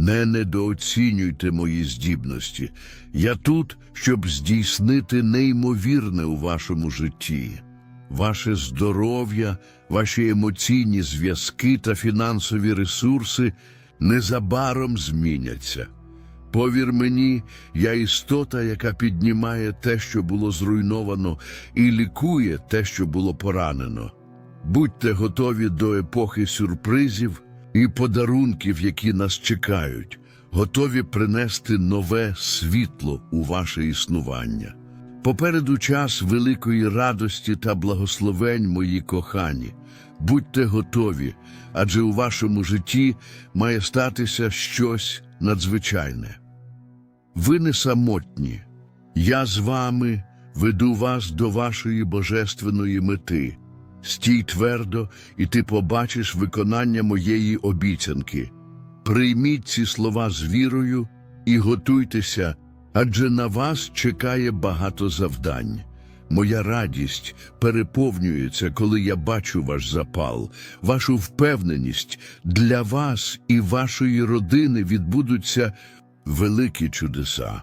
Не недооцінюйте мої здібності. Я тут, щоб здійснити неймовірне у вашому житті. Ваше здоров'я, ваші емоційні зв'язки та фінансові ресурси незабаром зміняться. Повір мені, я істота, яка піднімає те, що було зруйновано, і лікує те, що було поранено. Будьте готові до епохи сюрпризів і подарунків, які нас чекають, готові принести нове світло у ваше існування. Попереду час великої радості та благословень, мої кохані. Будьте готові, адже у вашому житті має статися щось надзвичайне. Ви не самотні. Я з вами веду вас до вашої божественної мети. Стій твердо, і ти побачиш виконання моєї обіцянки. Прийміть ці слова з вірою і готуйтеся, адже на вас чекає багато завдань. Моя радість переповнюється, коли я бачу ваш запал, вашу впевненість. Для вас і вашої родини відбудуться великі чудеса.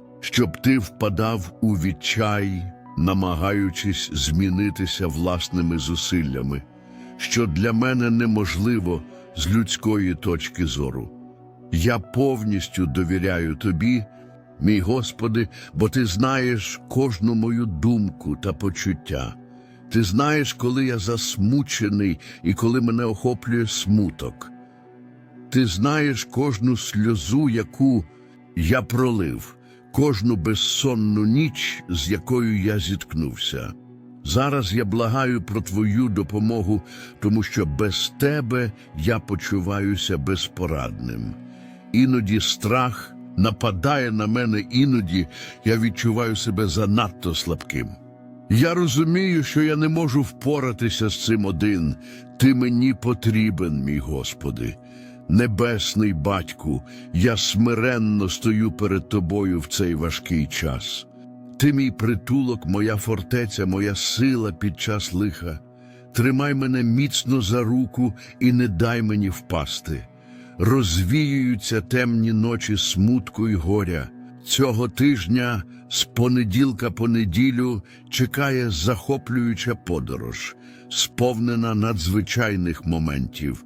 щоб ти впадав у відчай, намагаючись змінитися власними зусиллями, що для мене неможливо з людської точки зору. Я повністю довіряю тобі, мій Господи, бо ти знаєш кожну мою думку та почуття. Ти знаєш, коли я засмучений і коли мене охоплює смуток. Ти знаєш кожну сльозу, яку я пролив, кожну безсонну ніч, з якою я зіткнувся. Зараз я благаю про твою допомогу, тому що без тебе я почуваюся безпорадним. Іноді страх нападає на мене, іноді я відчуваю себе занадто слабким. Я розумію, що я не можу впоратися з цим один. Ти мені потрібен, мій Господи. Небесний батьку, я смиренно стою перед тобою в цей важкий час. Ти мій притулок, моя фортеця, моя сила під час лиха. Тримай мене міцно за руку і не дай мені впасти. Розвіюються темні ночі смутку й горя. Цього тижня з понеділка по неділю чекає захоплююча подорож, сповнена надзвичайних моментів.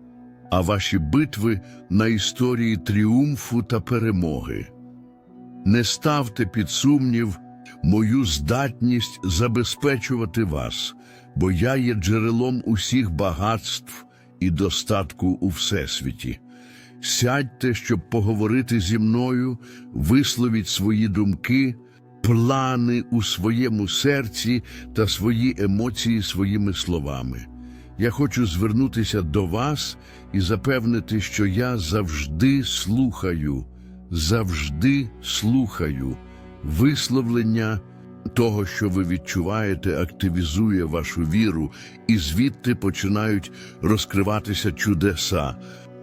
а ваші битви на історії тріумфу та перемоги. Не ставте під сумнів мою здатність забезпечувати вас, бо я є джерелом усіх багатств і достатку у всесвіті. Сядьте, щоб поговорити зі мною, висловіть свої думки, плани у своєму серці та свої емоції своїми словами. Я хочу звернутися до вас і запевнити, що я завжди слухаю, завжди слухаю. Висловлення того, що ви відчуваєте, активізує вашу віру, і звідти починають розкриватися чудеса.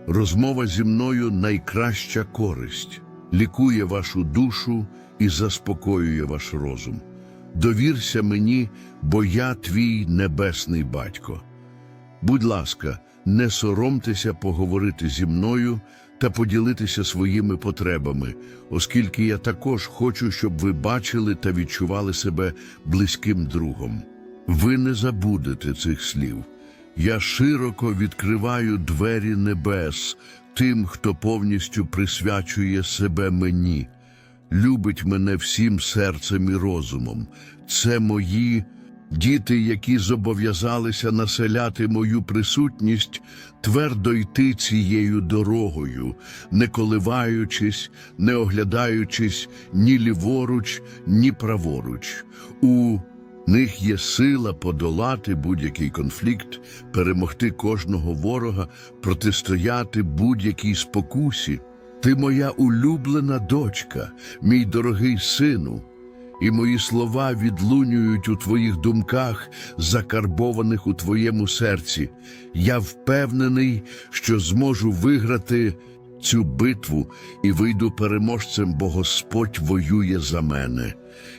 Розмова зі мною найкраща користь, лікує вашу душу і заспокоює ваш розум. Довірся мені, бо я твій небесний батько. Будь ласка, не соромтеся поговорити зі мною та поділитися своїми потребами, оскільки я також хочу, щоб ви бачили та відчували себе близьким другом. Ви не забудете цих слів. Я широко відкриваю двері небес тим, хто повністю присвячує себе мені. любить мене всім серцем і розумом. Це мої діти, які зобов'язалися населяти мою присутність, твердо йти цією дорогою, не коливаючись, не оглядаючись ні ліворуч, ні праворуч. У них є сила подолати будь-який конфлікт, перемогти кожного ворога, протистояти будь-якій спокусі. Ти моя улюблена дочка, мій дорогий сину, і мої слова відлунюють у твоїх думках, закарбованих у твоєму серці. Я впевнений, що зможу виграти цю битву і вийду переможцем, бо Господь воює за мене.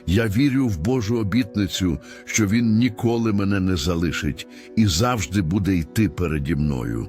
Я вірю в Божу обітницю, що Він ніколи мене не залишить і завжди буде йти переді мною.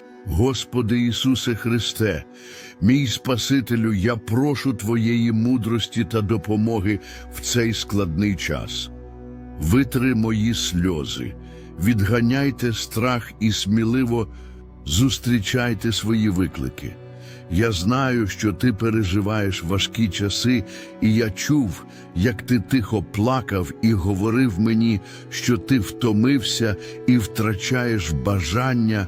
Господи Ісусе Христе, мій Спасителю, я прошу Твоєї мудрості та допомоги в цей складний час. Витри мої сльози, відганяйте страх і сміливо зустрічайте свої виклики. Я знаю, що ти переживаєш важкі часи, і я чув, як ти тихо плакав і говорив мені, що ти втомився і втрачаєш бажання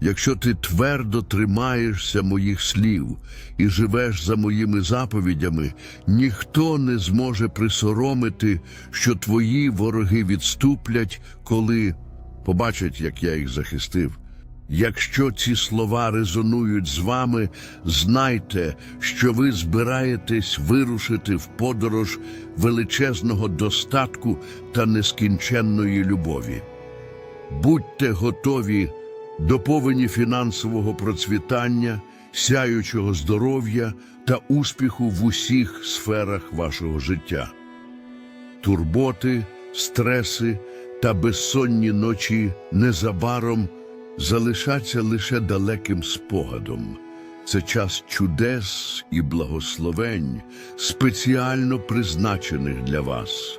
Якщо ти твердо тримаєшся моїх слів і живеш за моїми заповідями, ніхто не зможе присоромити, що твої вороги відступлять, коли побачать, як я їх захистив. Якщо ці слова резонують з вами, знайте, що ви збираєтесь вирушити в подорож величезного достатку та нескінченної любові. Будьте готові до повені фінансового процвітання, сяючого здоров'я та успіху в усіх сферах вашого життя. Турботи, стреси та безсонні ночі незабаром залишаться лише далеким спогадом. Це час чудес і благословень, спеціально призначених для вас.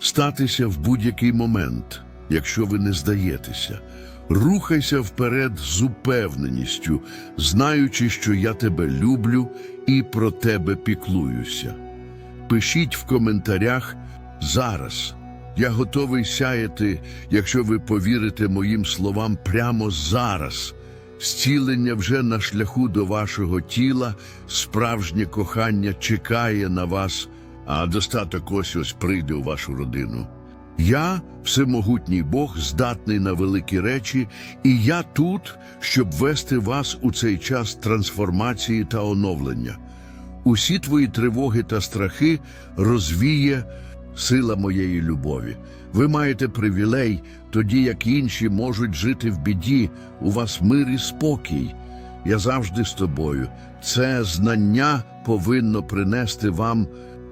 статися в будь-який момент, якщо ви не здаєтеся. Рухайся вперед з упевненістю, знаючи, що я тебе люблю і про тебе піклуюся. Пишіть в коментарях зараз. Я готовий сяяти, якщо ви повірите моїм словам прямо зараз. Зцілення вже на шляху до вашого тіла, справжнє кохання чекає на вас, а достаток ось ось прийде у вашу родину. Я, всемогутній Бог, здатний на великі речі, і я тут, щоб вести вас у цей час трансформації та оновлення. Усі твої тривоги та страхи розвіє сила моєї любові. Ви маєте привілей, тоді як інші можуть жити в біді, у вас мир і спокій. Я завжди з тобою. Це знання повинно принести вам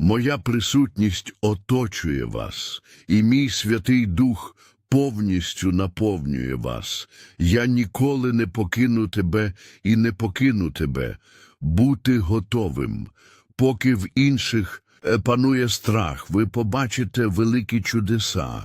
Моя присутність оточує вас, і мій Святий Дух повністю наповнює вас. Я ніколи не покину тебе і не покину тебе. Бути готовим. Поки в інших е, панує страх, ви побачите великі чудеса.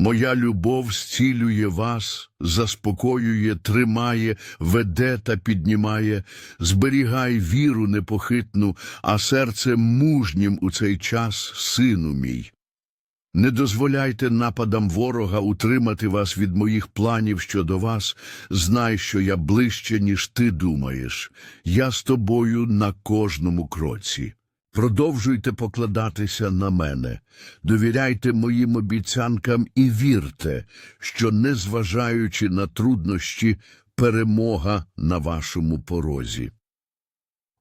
Моя любов зцілює вас, заспокоює, тримає, веде та піднімає, зберігай віру непохитну, а серце мужнім у цей час, сину мій. Не дозволяйте нападам ворога утримати вас від моїх планів щодо вас. Знай, що я ближче, ніж ти думаєш. Я з тобою на кожному кроці. Продовжуйте покладатися на мене, довіряйте моїм обіцянкам і вірте, що, незважаючи на труднощі, перемога на вашому порозі.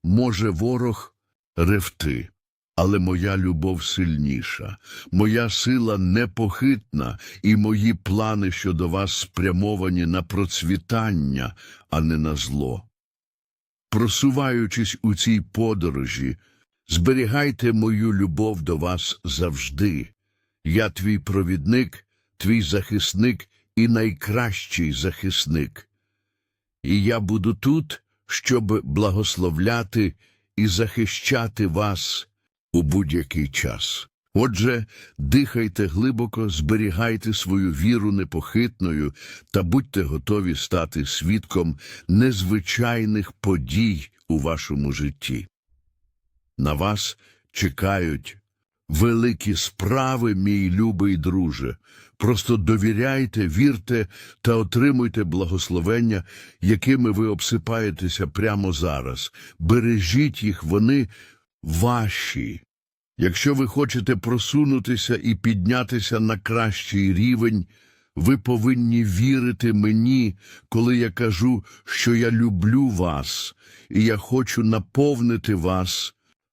Може ворог ревти, але моя любов сильніша, моя сила непохитна, і мої плани щодо вас спрямовані на процвітання, а не на зло. Просуваючись у цій подорожі, зберігайте мою любов до вас завжди. Я твій провідник, твій захисник і найкращий захисник. І я буду тут, щоб благословляти і захищати вас у будь-який час. Отже, дихайте глибоко, зберігайте свою віру непохитною та будьте готові стати свідком незвичайних подій у вашому житті. На вас чекають великі справи, мій любий друже. Просто довіряйте, вірте та отримуйте благословення, якими ви обсипаєтеся прямо зараз. Бережіть їх, вони ваші. Якщо ви хочете просунутися і піднятися на кращий рівень, ви повинні вірити мені, коли я кажу, що я люблю вас, і я хочу наповнити вас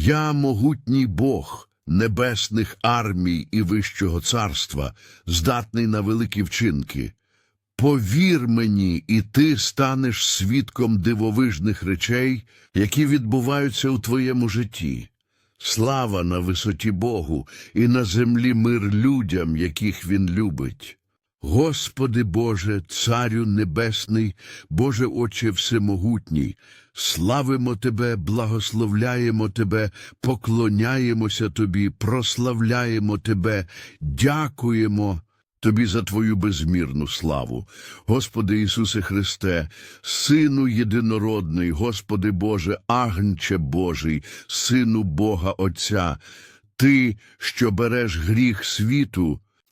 Я могутній Бог небесних армій і вищого царства, здатний на великі вчинки. Повір мені, і ти станеш свідком дивовижних речей, які відбуваються у твоєму житті. Слава на висоті Богу і на землі мир людям, яких він любить. Господи Боже, Царю Небесний, Боже Отче Всемогутній, славимо Тебе, благословляємо Тебе, поклоняємося Тобі, прославляємо Тебе, дякуємо Тобі за Твою безмірну славу. Господи Ісусе Христе, Сину єдинородний, Господи Боже, Агнче Божий, Сину Бога Отця, Ти, що береш гріх світу,